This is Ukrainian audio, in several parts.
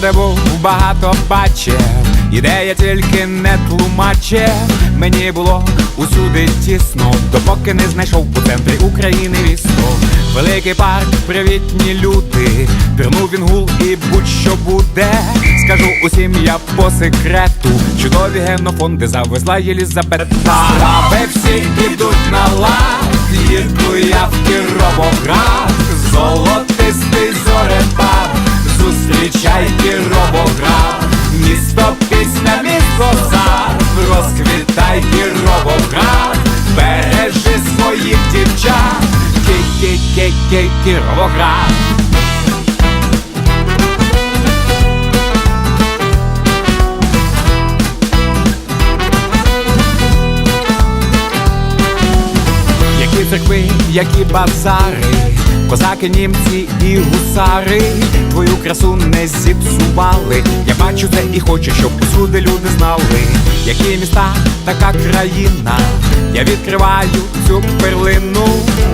Де був багато бачив, ідея тільки не тлумаче. Мені було усюди тісно, допоки не знайшов у центрі України вісто. Великий парк, привітні люди, пірнув він гул і будь-що буде. Скажу усім я по секрету, чудові генофонди завезла Єлізабета. Справи всі ідуть на лад, їду я в Кіровоград, Кіровоград. Які церкви, які базари, козаки, німці і гусари, твою красу не зіпсували. Я бачу це і хочу, щоб усюди люди знали, які міста, така країна. Я відкриваю цю перлину.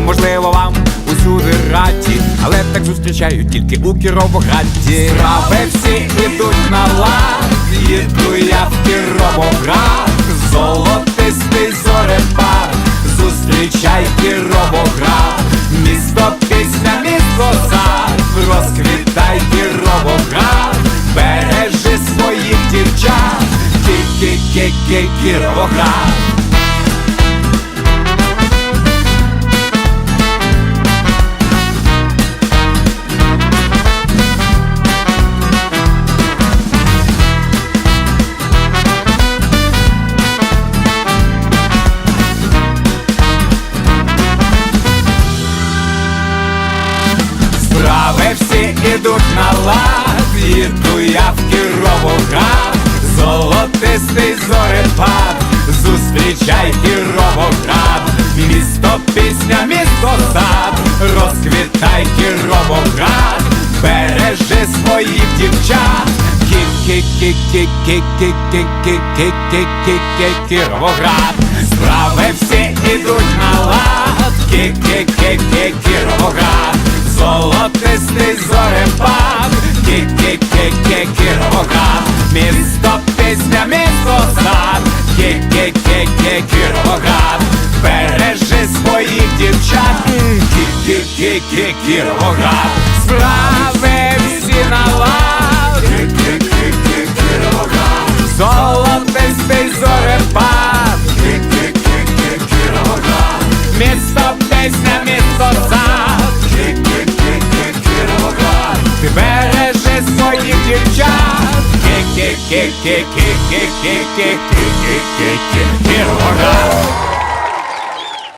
Можливо, вам усюди раді, але так зустрічають тільки у Кіровограді. Справи всі ідуть на лад, їду я в Кіровоград, золотистий зорепад. Зустрічай Кіровоград, ки-ки-ки-ки Кіровоград. Справи всі ідуть на лад, їду я в Кіровоград, золотистий зорепад, зустрічай Кіровоград, місто пісня, місто сад, розквітай Кіровоград, бережи своїх дівчат, Кіровоград, справи всі ідуть на лад, Кіровоград, золотистий зорепад, Кіровоград, місто пісня міскозад, Кі-кі-кі-кі-кіровоград бережи своїх дівчат, кі кі кі кі кіровоград. Справи всі на лад Ки-ки-ки-ки-ки-ки-ки-ки-ки-ки-ки Кіровоград.